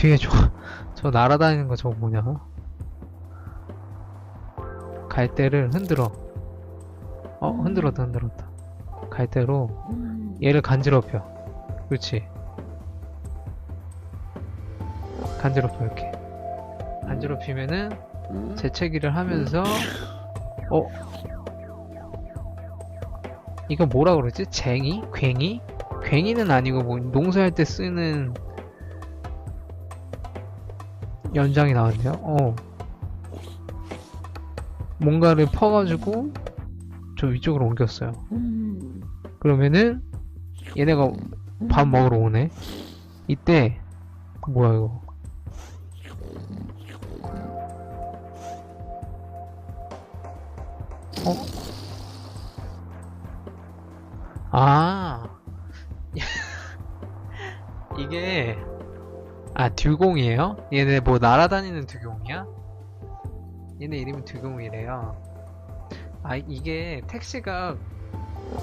뒤에 저, 저 날아다니는 거 저거 뭐냐? 갈대를 흔들어. 어, 흔들었다, 흔들었다. 갈대로 얘를 간지럽혀. 그렇지. 간지럽혀, 이렇게. 간지럽히면은 재채기를 하면서, 어? 이거 뭐라 그러지? 쟁이? 괭이? 괭이는 아니고 뭐 농사할 때 쓰는 연장이 나왔네요. 어. 뭔가를 퍼가지고 저 위쪽으로 옮겼어요. 그러면은 얘네가 밥 먹으러 오네. 이때 뭐야 이거? 어? 아 이게 아 듀공이에요? 얘네 뭐 날아다니는 듀공이야? 얘네 이름이 듀공이래요. 아 이게 택시가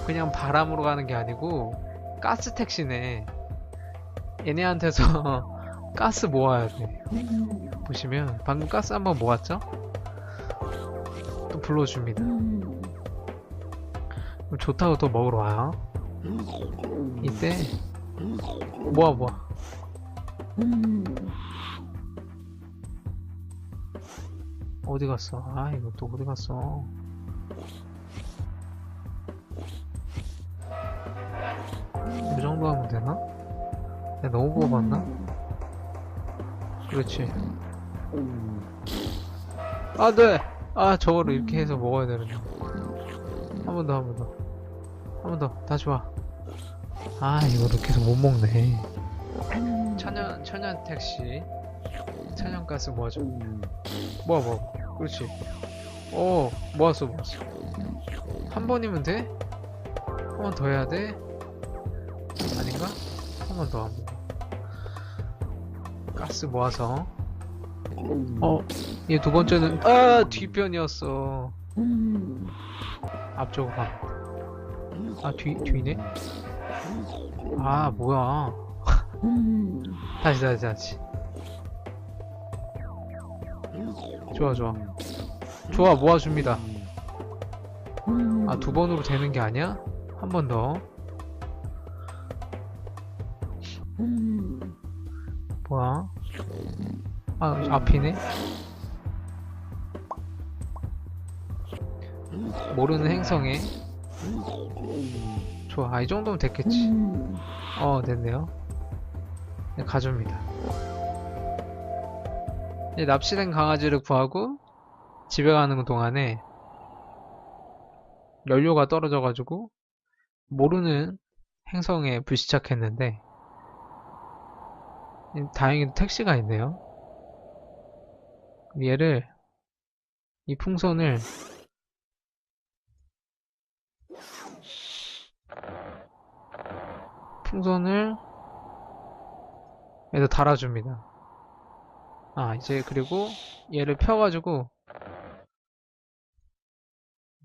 그냥 바람으로 가는 게 아니고 가스 택시네. 얘네한테서 가스 모아야 돼. 보시면 방금 가스 한번 모았죠? 또 불러줍니다. 좋다고 또 먹으러 와요. 이때 모아 모아. 어디 갔어? 아 이거 또 어디 갔어? 이 정도 하면 되나? 내가 너무 뽑았나? 그렇지. 아, 네! 아, 저거를 이렇게 해서 먹어야 되는데. 한 번 더, 한 번 더. 한 번 더. 다시 와. 아, 이거를 계속 못 먹네. 천연, 천연 택시. 천연 가스 모아줘. 모아, 모아. 그렇지. 오, 모았어, 모았어. 한 번이면 돼? 한 번 더 해야 돼? 아닌가? 한 번 더, 한번 더. 가스 모아서. 어, 얘 두 번째는, 아, 뒷변이었어. 앞쪽으로 가. 아, 뒤, 뒤네? 아, 뭐야. 다시, 다시, 다시. 좋아, 좋아. 좋아, 모아줍니다. 아, 두 번으로 되는 게 아니야? 한 번 더. 뭐야? 아, 앞이네? 모르는 행성에. 좋아, 아, 이 정도면 됐겠지. 어, 됐네요. 네, 가줍니다. 이제 납치된 강아지를 구하고 집에 가는 동안에 연료가 떨어져가지고 모르는 행성에 불시착했는데 음, 다행히도 택시가 있네요. 얘를 이 풍선을 풍선을 여기다 달아줍니다. 아 이제 그리고 얘를 펴가지고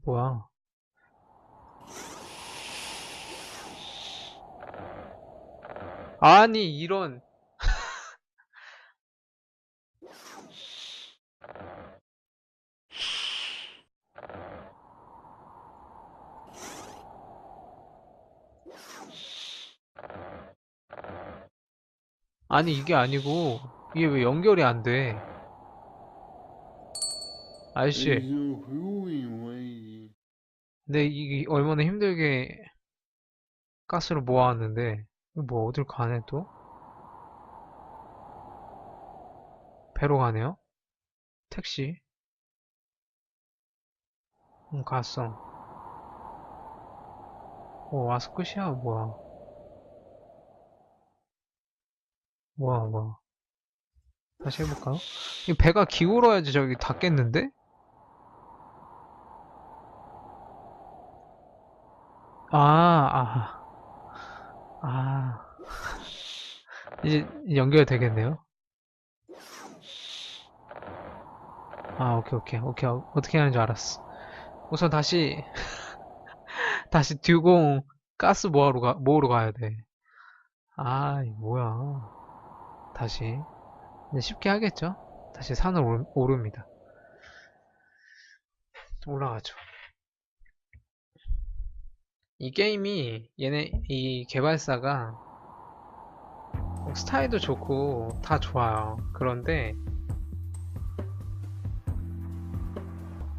뭐야 아니 이런 아니 이게 아니고 이게 왜 연결이 안 돼? 아저씨 근데 이게 얼마나 힘들게 가스를 모아왔는데 뭐 어딜 가네 또? 배로 가네요? 택시 응 갔어 어 와서 끝이야 뭐야 뭐야 뭐야 다시 해볼까요? 이 배가 기울어야지 저기 닿겠는데? 아, 아, 아. 이제 연결되겠네요. 아, 오케이, 오케이, 오케이. 어, 어떻게 하는 줄 알았어. 우선 다시, 다시 듀공 가스 모으러 가, 모으러 가야 돼. 아, 이 뭐야. 다시. 쉽게 하겠죠? 다시 산을 오릅니다. 올라가죠. 이 게임이 얘네 이 개발사가 스타일도 좋고 다 좋아요. 그런데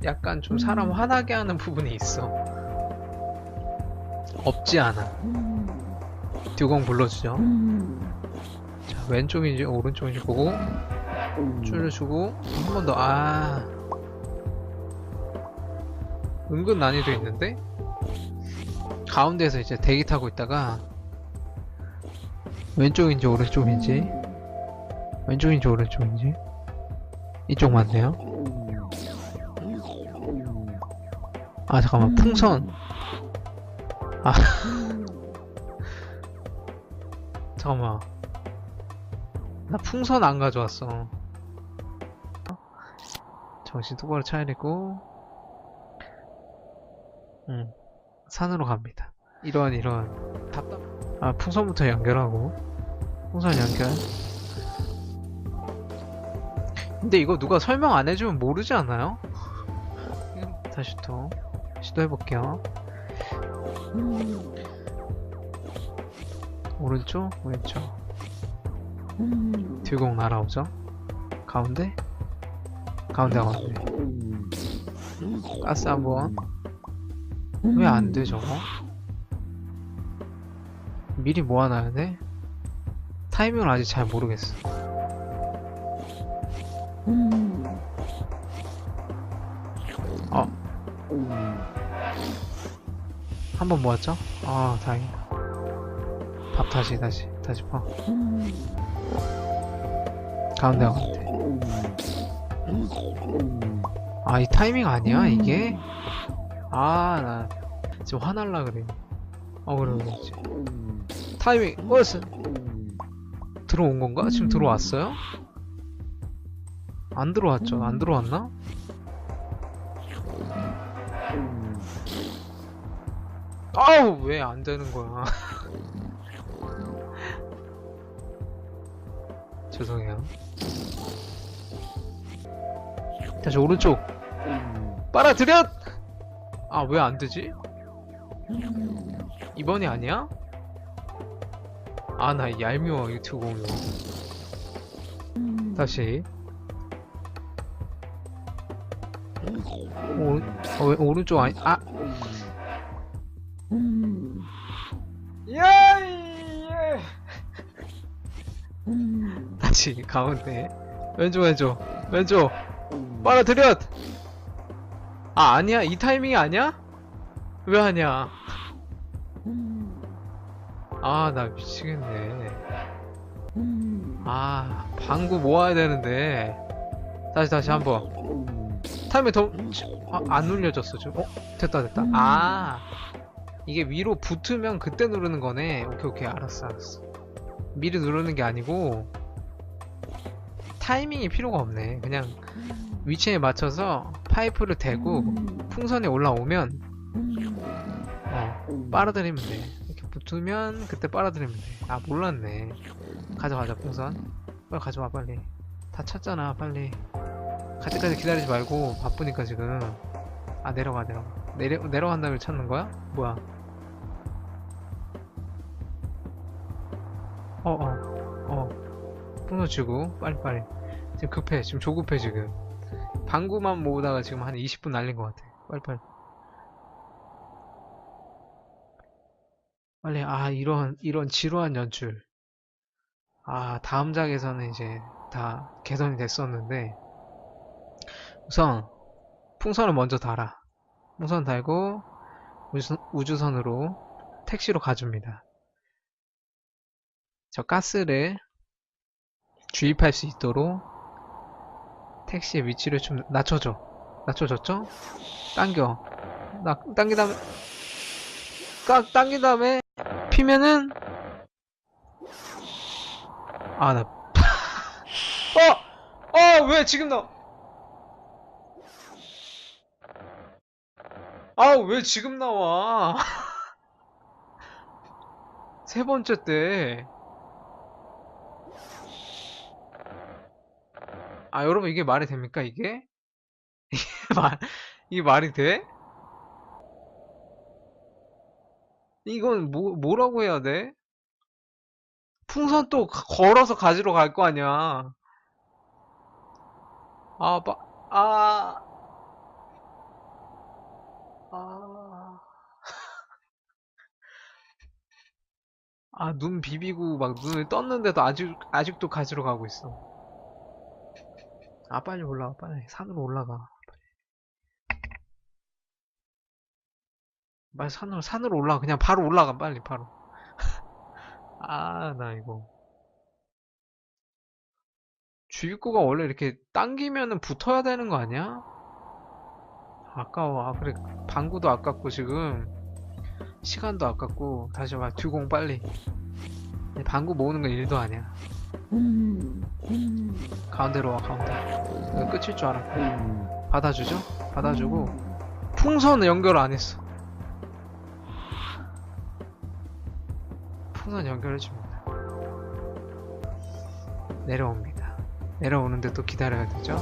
약간 좀 사람 화나게 하는 부분이 있어. 없지 않아. 듀공 불러주죠. 자, 왼쪽인지 오른쪽인지 보고 줄여주고 한 번 더. 아. 은근 난이도 있는데? 가운데에서 이제 대기 타고 있다가 왼쪽인지 오른쪽인지 왼쪽인지 오른쪽인지 이쪽 맞네요. 아 잠깐만. 풍선. 아. 잠깐만 나 풍선 안 가져왔어. 정신 똑바로 차야 되고. 응. 산으로 갑니다. 이런 이런. 답답. 아 풍선부터 연결하고. 풍선 연결. 근데 이거 누가 설명 안 해주면 모르지 않아요? 다시 또 시도해볼게요. 오른쪽? 왼쪽 듀공 날아오죠? 가운데? 가운데 가운데 가스 한번. 왜 안돼 저거? 미리 모아놔야 돼 타이밍을 아직 잘 모르겠어. 어. 한 번 모았죠? 아 다행이다. 밥 다시 다시 다시 봐 가운데 가운데 아 이 타이밍 아니야 이게? 아 나 지금 화날라 그래 어 그래 그래 지금. 타이밍 어스 들어온 건가? 지금 들어왔어요? 안 들어왔죠? 안 들어왔나? 아우 왜 안 되는 거야 죄송해요. 다시 오른쪽. 빨아들여! 아 왜 안 되지? 이번이 아니야? 아 나 얄미워 유튜브 보면 다시. 오, 어, 왜 오른쪽 아니 아! 야, 예. 다시 가운데. 왼쪽 왼쪽. 왼쪽. 빨아들여 아 아니야? 이 타이밍이 아니야? 왜 하냐 아 나 미치겠네. 아 방구 모아야 되는데. 다시 다시 한번. 타이밍 더 아, 안 눌려졌어 지금. 어? 됐다 됐다. 아. 이게 위로 붙으면 그때 누르는 거네. 오케이 오케이. 알았어 알았어 미리 누르는 게 아니고 타이밍이 필요가 없네. 그냥 위치에 맞춰서 파이프를 대고 풍선이 올라오면 어 빨아들이면 돼. 이렇게 붙으면 그때 빨아들이면 돼아 몰랐네. 가져가자 풍선. 빨리 가져와 빨리. 다 찼잖아 빨리. 갈 때까지 기다리지 말고 바쁘니까 지금. 아 내려가 내려가. 내려, 내려간 다음에 찾는 거야? 뭐야 어어 어, 풍선 쥐고 빨리빨리. 지금 급해 지금 조급해 지금. 방구만 모으다가 지금 한 20분 날린 것 같아. 빨리빨리. 빨리 아 이런 이런 지루한 연출. 아 다음 작에서는 이제 다 개선이 됐었는데. 우선 풍선을 먼저 달아. 풍선 달고 우주선, 우주선으로 택시로 가줍니다 저 가스를 주입할 수 있도록 택시의 위치를 좀 낮춰줘 낮춰줬죠? 당겨 나, 당긴 다음에 딱 당긴 다음에 피면은 아나 어! 어! 왜 지금 나 아, 왜 지금 나와? 세 번째 때. 아 여러분 이게 말이 됩니까 이게? 이게 말 이게 말이 돼? 이건 뭐 뭐라고 해야 돼? 풍선 또 가- 걸어서 가지러 갈 거 아니야. 아, 빠, 아, 아, 아, 눈 비비고 막 눈을 떴는데도 아직, 아직도 가지러 가고 있어. 아, 빨리 올라가, 빨리. 산으로 올라가. 빨리 산으로, 산으로 올라가. 그냥 바로 올라가, 빨리, 바로. 아, 나 이거. 주입구가 원래 이렇게 당기면은 붙어야 되는 거 아니야? 아까워. 아, 그래. 방구도 아깝고, 지금. 시간도 아깝고. 다시 와. 듀공 빨리. 방구 모으는 건 일도 아니야. 가운데로 와, 가운데. 끝일 줄 알았고. 받아주죠? 받아주고. 풍선 연결 안 했어. 풍선 연결해 줍니다. 내려옵니다. 내려오는데 또 기다려야 되죠?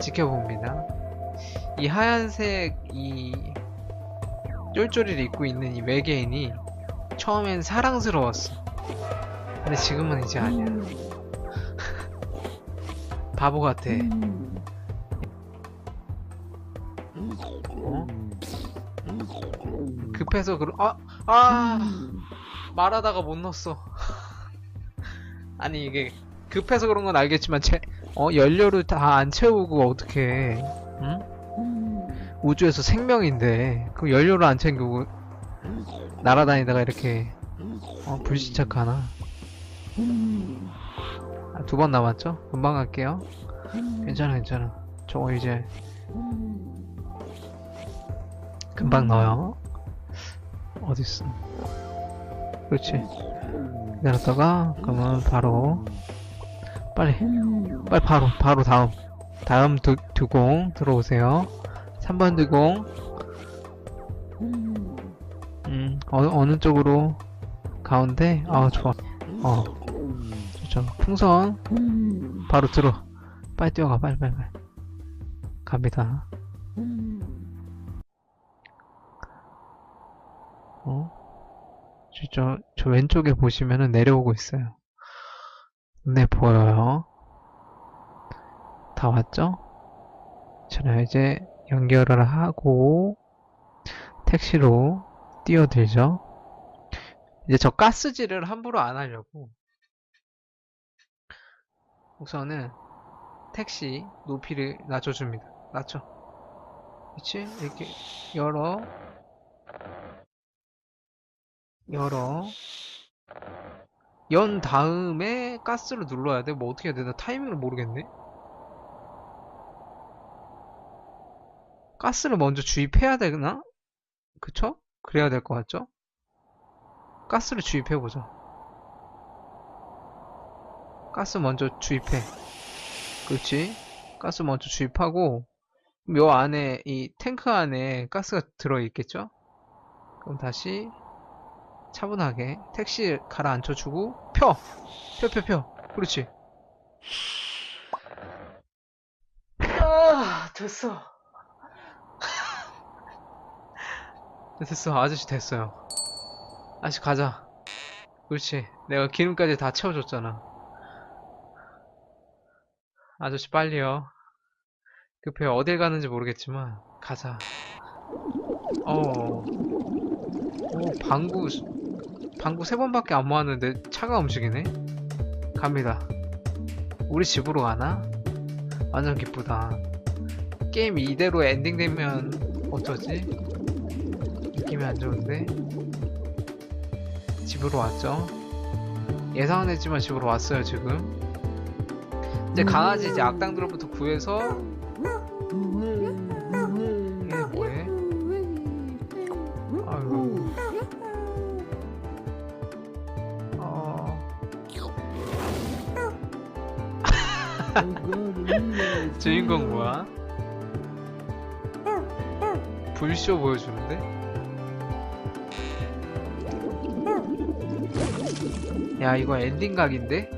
지켜봅니다. 이 하얀색 이 쫄쫄이를 입고 있는 이 외계인이 처음엔 사랑스러웠어. 근데 지금은 이제 아니야. 바보 같아. 어? 급해서 그러, 아, 아, 말하다가 못 넣었어. 아니, 이게, 급해서 그런 건 알겠지만, 제, 어, 연료를 다 안 채우고 어떻게, 응? 우주에서 생명인데, 그 연료를 안 챙기고, 날아다니다가 이렇게, 어, 불시착하나? 아, 두번 남았죠? 금방 갈게요. 괜찮아, 괜찮아. 저거 이제, 금방 넣어요. 어딨어? 그렇지. 기다렸다가, 그러면 바로, 빨리, 빨리 바로, 바로 다음. 다음 두, 두공 들어오세요. 3번 두공. 음, 어, 어느 쪽으로? 가운데? 아, 좋아. 어, 좋죠. 풍선, 바로 들어. 빨리 뛰어가, 빨리, 빨리, 빨리. 갑니다. 어? 저, 저 왼쪽에 보시면은 내려오고 있어요. 네, 보여요. 다 왔죠? 자, 이제 연결을 하고 택시로 뛰어들죠. 이제 저 가스질을 함부로 안 하려고 우선은 택시 높이를 낮춰줍니다. 낮춰. 그치? 이렇게 열어 열어 연 다음에 가스를 눌러야 돼? 뭐 어떻게 해야 돼? 나 타이밍을 모르겠네 가스를 먼저 주입해야 되나? 그쵸? 그래야 될 것 같죠? 가스를 주입해보자 가스 먼저 주입해 그렇지 가스 먼저 주입하고 요 안에 이 탱크 안에 가스가 들어있겠죠? 그럼 다시 차분하게 택시 가라앉혀주고 펴! 펴, 펴, 펴. 그렇지. 아, 됐어. 됐어. 아저씨 됐어요. 아저씨 가자. 그렇지. 내가 기름까지 다 채워줬잖아. 아저씨 빨리요. 급해요. 어딜 가는지 모르겠지만 가자. 어. 오, 방구 방구 세 번밖에 안 모았는데 차가 움직이네? 갑니다. 우리 집으로 가나? 완전 기쁘다. 게임 이대로 엔딩 되면 어쩌지? 느낌이 안 좋은데? 집으로 왔죠? 예상은 했지만 집으로 왔어요, 지금. 이제 강아지 이제 악당들로부터 구해서 이게 뭐해? 아이고. 어... 주인공 뭐야? 불쇼 보여주는데? 야 이거 엔딩 각인데?